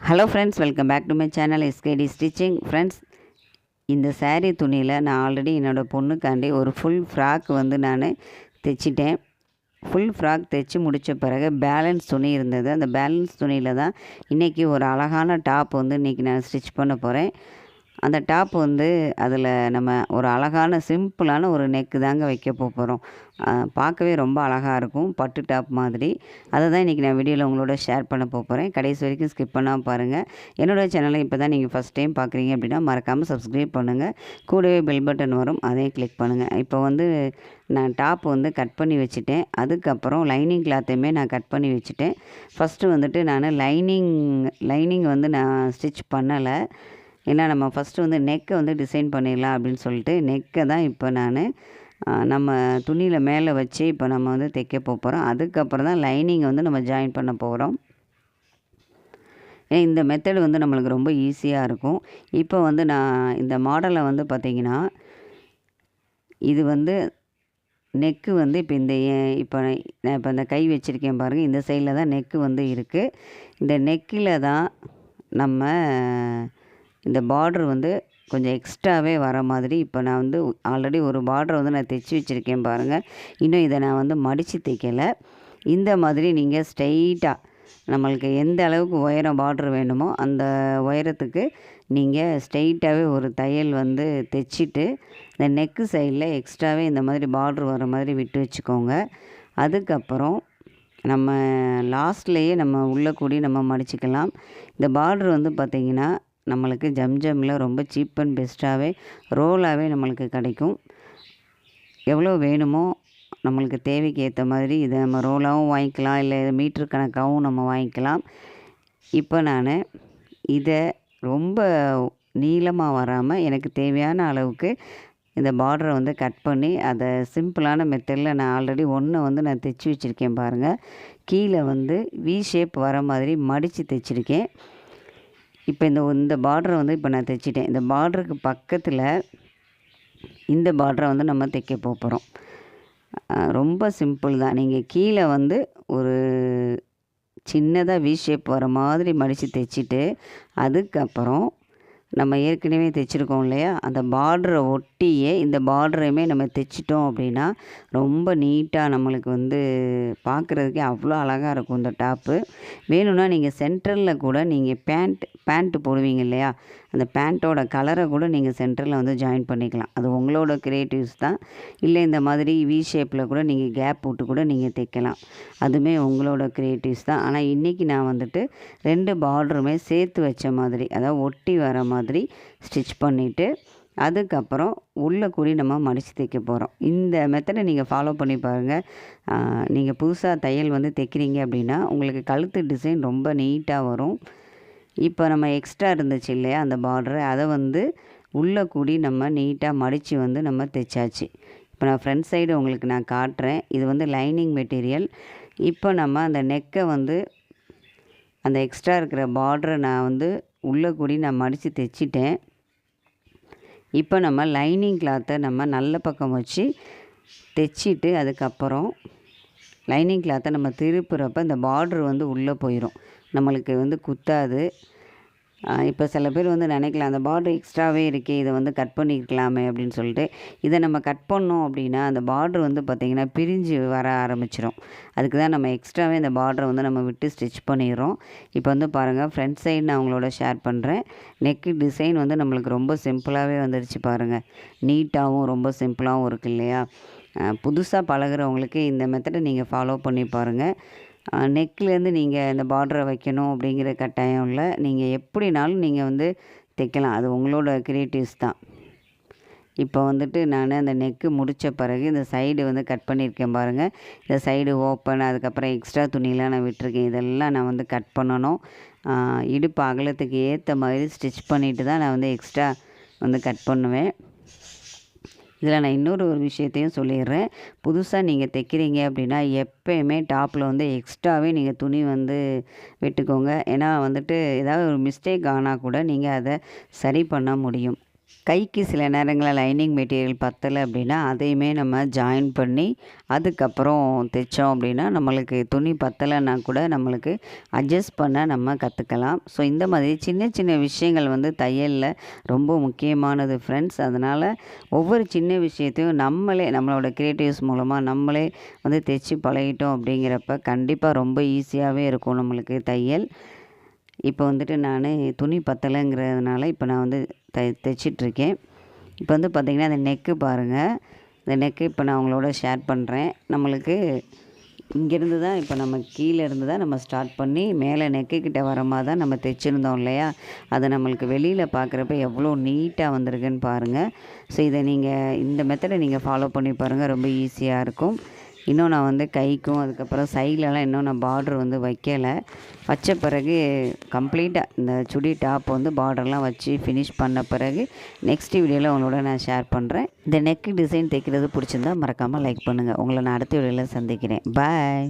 Hello friends welcome back to my channel SKD stitching friends இந்த சாரீ துணியில் நான் already என்னோடய பொண்ணுக்காண்டி ஒரு ஃபுல் ஃப்ராக் வந்து நான் தைச்சிட்டேன். ஃபுல் ஃப்ராக் தைச்சி முடித்த பிறகு பேலன்ஸ் துணி இருந்தது. அந்த பேலன்ஸ் துணியில் தான் இன்றைக்கி ஒரு அழகான டாப் வந்து இன்றைக்கி நான் ஸ்டிச் பண்ண போகிறேன் அந்த டாப் வந்து அதில் நம்ம ஒரு அழகான சிம்பிளான ஒரு நெக்கு தாங்க வைக்க போகிறோம். பார்க்கவே ரொம்ப அழகாக இருக்கும் பட்டு டாப் மாதிரி. அதை தான் இன்றைக்கி நான் வீடியோவில் உங்களோட ஷேர் பண்ண போகிறேன். கடைசி வரைக்கும் ஸ்கிப் பண்ணாமல் பாருங்கள் என்னோடய சேனலை இப்போ தான் நீங்கள் ஃபஸ்ட் டைம் பார்க்குறீங்க அப்படின்னா மறக்காமல் சப்ஸ்கிரைப் பண்ணுங்கள் கூடவே பெல் பட்டன் வரும் அதையும் கிளிக் பண்ணுங்கள் இப்போ வந்து நான் டாப் வந்து கட் பண்ணி வச்சுட்டேன். அதுக்கப்புறம் லைனிங் கிளாத்தையுமே நான் கட் பண்ணி வச்சுட்டேன். ஃபஸ்ட்டு வந்துட்டு நான் லைனிங் லைனிங் வந்து நான் ஸ்டிச் பண்ணலை. ஏன்னா நம்ம ஃபஸ்ட்டு வந்து நெக்கை வந்து டிசைன் பண்ணிடலாம் அப்படின்னு சொல்லிட்டு நெக்கை தான் இப்போ நான் நம்ம துணியில் மேலே வச்சு இப்போ நம்ம வந்து தைக்க போகிறோம் அதுக்கப்புறம் தான் லைனிங்கை வந்து நம்ம ஜாயின் பண்ண போகிறோம் இந்த மெத்தடு வந்து நம்மளுக்கு ரொம்ப ஈஸியாக இருக்கும். இப்போ வந்து நான் இந்த மாடலை வந்து பார்த்திங்கன்னா இது வந்து நெக்கு வந்து இப்போ இந்த ஏ- இப்போ நான் இப்போ இந்த கை வச்சுருக்கேன் பாருங்கள் இந்த சைடில் தான் நெக்கு வந்து இருக்குது இந்த நெக்கில் தான் நம்ம இந்த பார்டர் வந்து கொஞ்சம் எக்ஸ்ட்ராவே வர மாதிரி இப்போ நான் வந்து ஆல்ரெடி ஒரு பார்டர் வந்து நான் தைச்சி வச்சுருக்கேன் பாருங்கள் இன்னும் இதை நான் வந்து மடித்து தைக்கலை. இந்த மாதிரி நீங்கள் ஸ்ட்ரைட்டாக நம்மளுக்கு எந்த அளவுக்கு உயரம் பார்டர் வேணுமோ அந்த உயரத்துக்கு நீங்கள் ஸ்ட்ரைட்டாகவே ஒரு தையல் வந்து தைச்சிட்டு இந்த நெக்கு சைடில் எக்ஸ்ட்ராவே இந்த மாதிரி பார்டர் வர மாதிரி விட்டு வச்சுக்கோங்க. அதுக்கப்புறம் நம்ம லாஸ்ட்லேயே நம்ம உள்ளே கூடி நம்ம மடிச்சுக்கலாம். இந்த பார்டர் வந்து பார்த்திங்கன்னா நம்மளுக்கு ஜம்ஜமில் ரொம்ப சீப் அண்ட் பெஸ்ட்டாகவே ரோலாகவே நம்மளுக்கு கிடைக்கும். எவ்வளோ வேணுமோ நம்மளுக்கு தேவைக்கு ஏற்ற மாதிரி இதை நம்ம ரோலாகவும் வாங்கிக்கலாம் இல்லை மீட்ரு கணக்காகவும் நம்ம வாங்கிக்கலாம். இப்போ நான் இதை ரொம்ப நீளமாக வராமல் எனக்கு தேவையான அளவுக்கு இந்த பார்டரை வந்து கட் பண்ணி அதை சிம்பிளான மெத்தடில் நான் ஆல்ரெடி ஒன்றை வந்து நான் தைச்சி வச்சுருக்கேன் பாருங்கள் கீழே வந்து வி ஷேப் வர மாதிரி மடித்து தைச்சிருக்கேன். இப்போ இந்த இந்த பார்டரை வந்து இப்போ நான் தைச்சிட்டேன். இந்த பார்டருக்கு பக்கத்தில் இந்த பார்டரை வந்து நம்ம தைக்க போகிறோம் ரொம்ப சிம்பிள் தான். நீங்கள் கீழே வந்து ஒரு சின்னதாக வி ஷேப் வர மாதிரி மடித்து தைச்சிட்டு அதுக்கப்புறம் நம்ம ஏற்கனவே தைச்சிருக்கோம் இல்லையா? அந்த பார்டரை ஒட்டியே இந்த பார்டரையுமே நம்ம தைச்சிட்டோம் அப்படின்னா ரொம்ப நீட்டாக நம்மளுக்கு வந்து பார்க்குறதுக்கே அவ்வளோ அழகாக இருக்கும் இந்த டாப்பு வேணும்னா நீங்கள் சென்டரில் கூட நீங்கள் பேண்ட் பேண்ட்டு போடுவீங்க இல்லையா? அந்த பேண்ட்டோட கலரை கூட நீங்கள் சென்டரில் வந்து ஜாயின் பண்ணிக்கலாம். அது உங்களோட க்ரியேட்டிவ்ஸ் தான். இல்லை இந்த மாதிரி வி ஷேப்பில் கூட நீங்கள் கேப் விட்டு கூட நீங்கள் தைக்கலாம். அதுவுமே உங்களோட க்ரியேட்டிவ்ஸ் தான். ஆனால் இன்றைக்கி நான் வந்துட்டு ரெண்டு பார்டருமே சேர்த்து வச்ச மாதிரி அதாவது ஒட்டி வர மாதிரி ஸ்டிச் பண்ணிவிட்டு அதுக்கப்புறம் உள்ளே கூடி நம்ம மடித்து தைக்க போகிறோம் இந்த மெத்தடை நீங்கள் ஃபாலோ பண்ணி பாருங்கள் நீங்கள் புதுசாக தையல் வந்து தைக்கிறீங்க அப்படின்னா உங்களுக்கு கழுத்து டிசைன் ரொம்ப நீட்டாக வரும். இப்போ நம்ம எக்ஸ்ட்ரா இருந்துச்சு இல்லையா அந்த பார்டரு அதை வந்து உள்ளே கூடி நம்ம நீட்டாக மடித்து வந்து நம்ம தைச்சாச்சு. இப்போ நான் ஃப்ரண்ட் சைடு உங்களுக்கு நான் காட்டுறேன். இது வந்து லைனிங் மெட்டீரியல் இப்போ நம்ம அந்த நெக்கை வந்து அந்த எக்ஸ்ட்ரா இருக்கிற பார்டரை நான் வந்து உள்ளே கூடி நான் மடித்து தைச்சிட்டேன். இப்போ நம்ம லைனிங் கிளாத்தை நம்ம நல்ல பக்கம் வச்சு தைச்சிட்டு அதுக்கப்புறம் லைனிங் கிளாத்தை நம்ம திருப்புறப்ப இந்த பார்டர் வந்து உள்ளே போயிடும் நம்மளுக்கு வந்து குத்தாது. இப்போ சில பேர் வந்து நினைக்கலாம் அந்த பார்டர் எக்ஸ்ட்ராவே இருக்கே இதை வந்து கட் பண்ணியிருக்கலாமே அப்படின்னு சொல்லிட்டு இதை நம்ம கட் பண்ணோம் அப்படின்னா அந்த பார்டர் வந்து பார்த்திங்கன்னா பிரிஞ்சு வர ஆரம்பிச்சிடும் அதுக்கு தான் நம்ம எக்ஸ்ட்ராவே இந்த பார்டரை வந்து நம்ம விட்டு ஸ்டிச் பண்ணிடுறோம். இப்போ வந்து பாருங்கள் ஃப்ரண்ட் சைடு நான் அவங்களோட ஷேர் பண்ணுறேன் நெக்கு டிசைன் வந்து நம்மளுக்கு ரொம்ப சிம்பிளாகவே வந்துடுச்சு பாருங்கள் நீட்டாகவும் ரொம்ப சிம்பிளாகவும் இருக்குது இல்லையா? புதுசாக பழகுறவங்களுக்கு இந்த மெத்தடை நீங்கள் ஃபாலோ பண்ணி பாருங்கள் நெக்லேருந்து நீங்கள் இந்த பார்டரை வைக்கணும் அப்படிங்கிற கட்டாயம் இல்லை நீங்கள் எப்படினாலும் நீங்கள் வந்து தைக்கலாம். அது உங்களோட க்ரியேட்டிவ்ஸ் தான். இப்போ வந்துட்டு நான் அந்த நெக்கு முடித்த பிறகு இந்த சைடு வந்து கட் பண்ணியிருக்கேன் பாருங்கள் இந்த சைடு ஓப்பன் அதுக்கப்புறம் எக்ஸ்ட்ரா துணியெலாம் நான் விட்டுருக்கேன். இதெல்லாம் நான் வந்து கட் பண்ணணும். இடுப்பு அகலத்துக்கு ஏற்ற மாதிரி ஸ்டிச் பண்ணிவிட்டு தான் நான் வந்து எக்ஸ்ட்ரா வந்து கட் பண்ணுவேன். இதில் நான் இன்னொரு ஒரு விஷயத்தையும் சொல்லிடுறேன். புதுசாக நீங்கள் தைக்கிறீங்க அப்படின்னா எப்போயுமே டாப்பில் வந்து எக்ஸ்ட்ராவே நீங்கள் துணி வந்து விட்டுக்கோங்க. ஏன்னா வந்துட்டு ஏதாவது ஒரு மிஸ்டேக் ஆனால் கூட நீங்கள் அதை சரி பண்ண முடியும். கைக்கு சில நேரங்களில் லைனிங் மெட்டீரியல் பத்தலை அப்படின்னா அதையுமே நம்ம ஜாயின் பண்ணி அதுக்கப்புறம் தைச்சோம் அப்படின்னா நம்மளுக்கு துணி பத்தலைன்னா கூட நம்மளுக்கு அட்ஜஸ்ட் பண்ண நம்ம கற்றுக்கலாம் ஸோ இந்த மாதிரி சின்ன சின்ன விஷயங்கள் வந்து தையலில் ரொம்ப முக்கியமானது ஃப்ரெண்ட்ஸ் அதனால் ஒவ்வொரு சின்ன விஷயத்தையும் நம்மளே நம்மளோட க்ரியேட்டிவ்ஸ் மூலமாக நம்மளே வந்து தைச்சி பழகிட்டோம் அப்படிங்கிறப்ப கண்டிப்பாக ரொம்ப ஈஸியாகவே இருக்கும் நம்மளுக்கு தையல். இப்போ வந்துட்டு நான் துணி பத்தலைங்கிறதுனால இப்போ நான் வந்து தை தைச்சிட்ருக்கேன். இப்போ வந்து பார்த்திங்கன்னா அந்த நெக்கு பாருங்கள் இந்த நெக்கு இப்போ நான் உங்களோட ஷேர் பண்ணுறேன். நம்மளுக்கு இங்கேருந்து தான் இப்போ நம்ம கீழே இருந்து தான் நம்ம ஸ்டார்ட் பண்ணி மேலே நெக்கு கிட்டே வர மாதிரி தான் நம்ம தைச்சிருந்தோம் இல்லையா? அது நம்மளுக்கு வெளியில் பார்க்குறப்ப எவ்வளோ நீட்டாக வந்திருக்குன்னு பாருங்கள் ஸோ இதை நீங்கள் இந்த மெத்தடை நீங்கள் ஃபாலோ பண்ணி பாருங்கள் ரொம்ப ஈஸியாக இருக்கும். இன்னும் நான் வந்து கைக்கும் அதுக்கப்புறம் சைட்லலாம் இன்னும் நான் பார்டர் வந்து வைக்கலை. வச்ச பிறகு கம்ப்ளீட்டாக இந்த சுடி டாப் வந்து பார்டர்லாம் வச்சு ஃபினிஷ் பண்ண பிறகு நெக்ஸ்ட் வீடியோவில் உங்களோட நான் ஷேர் பண்ணுறேன் இந்த நெக் டிசைன் தைக்கிறது பிடிச்சிருந்தா மறக்காமல் லைக் பண்ணுங்கள் உங்களை நான் அடுத்த வீடியோவில் சந்திக்கிறேன். பாய்